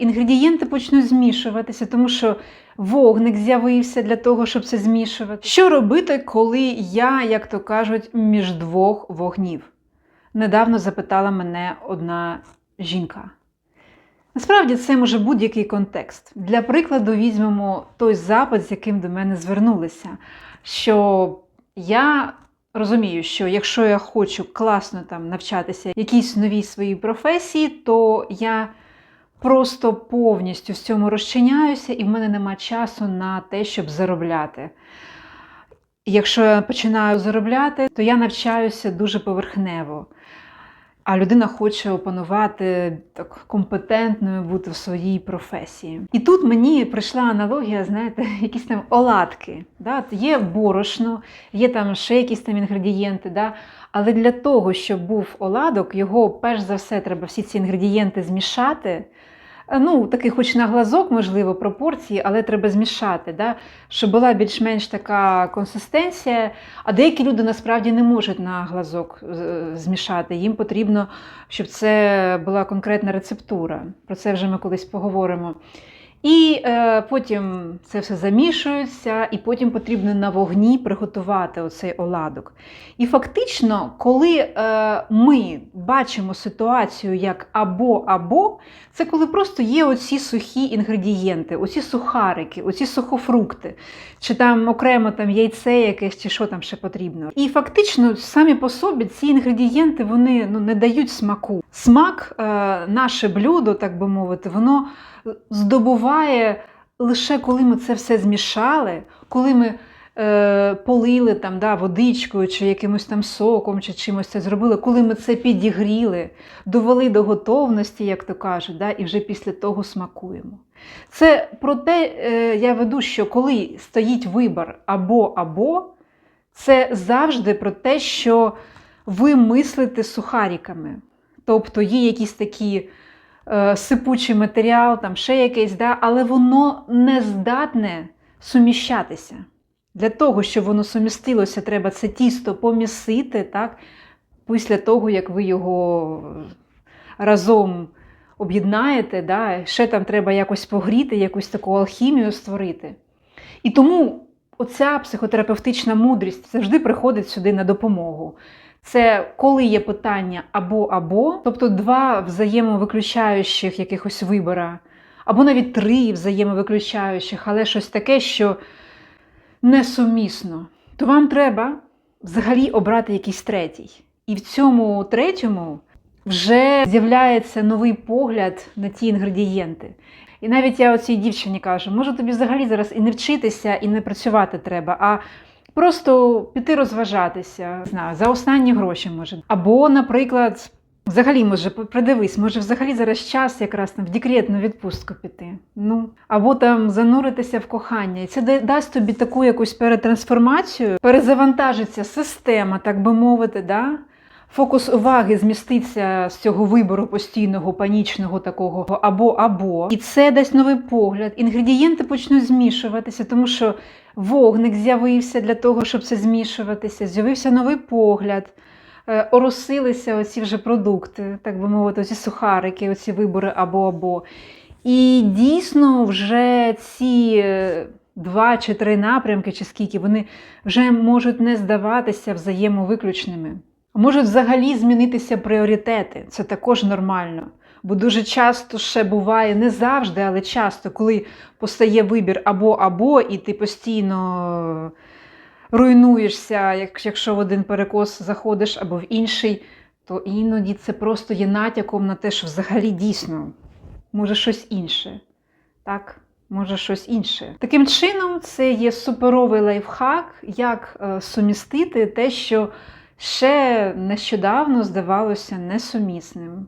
інгредієнти почнуть змішуватися, тому що вогник з'явився для того, щоб це змішувати. Що робити, коли я, як то кажуть, між двох вогнів? Недавно запитала мене одна жінка. Насправді це може будь-який контекст. Для прикладу, візьмемо той запит, з яким до мене звернулися. Що я розумію, що якщо я хочу класно там навчатися якійсь новій своїй професії, то я просто повністю в цьому розчиняюся, і в мене нема часу на те, щоб заробляти. Якщо я починаю заробляти, то я навчаюся дуже поверхнево. А людина хоче опанувати так компетентною бути в своїй професії. І тут мені прийшла аналогія, знаєте, якісь там оладки. Да? Є борошно, є там ще якісь там інгредієнти. Да? Але для того, щоб був оладок, його перш за все треба всі ці інгредієнти змішати. Ну, такий, хоч на глазок, можливо, пропорції, але треба змішати, да? щоб була більш-менш така консистенція. А деякі люди насправді не можуть на глазок е, змішати. Їм потрібно, щоб це була конкретна рецептура. Про це вже ми колись поговоримо. І е, потім це все замішується, і потім потрібно на вогні приготувати оцей оладок. І фактично, коли е, ми бачимо ситуацію як або-або, це коли просто є оці сухі інгредієнти, оці сухарики, оці сухофрукти, чи там окремо там яйце якесь, чи що там ще потрібно. І фактично самі по собі ці інгредієнти вони ну, не дають смаку. Смак, е, наше блюдо, так би мовити, воно здобуває лише коли ми це все змішали, коли ми е, полили там, да, водичкою, чи якимось там соком, чи чимось це зробили, коли ми це підігріли, довели до готовності, як то кажуть, да, і вже після того смакуємо. Це про те, е, я веду, що коли стоїть вибір або-або, це завжди про те, що ви мислите сухариками. Тобто є якісь такі сипучий матеріал, там ще якийсь, да, але воно не здатне суміщатися. Для того, щоб воно сумістилося, треба це тісто помісити, так, після того, як ви його разом об'єднаєте, да, ще там треба якось погріти, якусь таку алхімію створити. І тому оця психотерапевтична мудрість завжди приходить сюди на допомогу. Це коли є питання або-або, тобто два взаємовиключаючих якихось вибора, або навіть три взаємовиключаючих, але щось таке, що несумісно, то вам треба взагалі обрати якийсь третій. І в цьому третьому вже з'являється новий погляд на ті інгредієнти. І навіть я оцій дівчині кажу, може тобі взагалі зараз і не вчитися, і не працювати треба, а просто піти розважатися, знаю, за останні гроші може. Або, наприклад, взагалі, може, придивись, може, взагалі зараз час якраз там в декретну відпустку піти. Ну, або там зануритися в кохання. І це дасть тобі таку якусь перетрансформацію, перезавантажиться система, так би мовити, да? Фокус уваги зміститься з цього вибору постійного, панічного такого або-або. І це дасть новий погляд. Інгредієнти почнуть змішуватися, тому що вогник з'явився для того, щоб це змішуватися. З'явився новий погляд. Е, Оросилися оці вже продукти, так би мовити, оці сухарики, оці вибори або-або. І дійсно вже ці е, два чи три напрямки, чи скільки, вони вже можуть не здаватися взаємовиключними. Можуть взагалі змінитися пріоритети. Це також нормально. Бо дуже часто ще буває, не завжди, але часто, коли постає вибір або-або, і ти постійно руйнуєшся, якщо в один перекос заходиш або в інший, то іноді це просто є натяком на те, що взагалі дійсно може щось інше. Так? Може щось інше. Таким чином, це є суперовий лайфхак, як е, сумістити те, що ще нещодавно здавалося несумісним.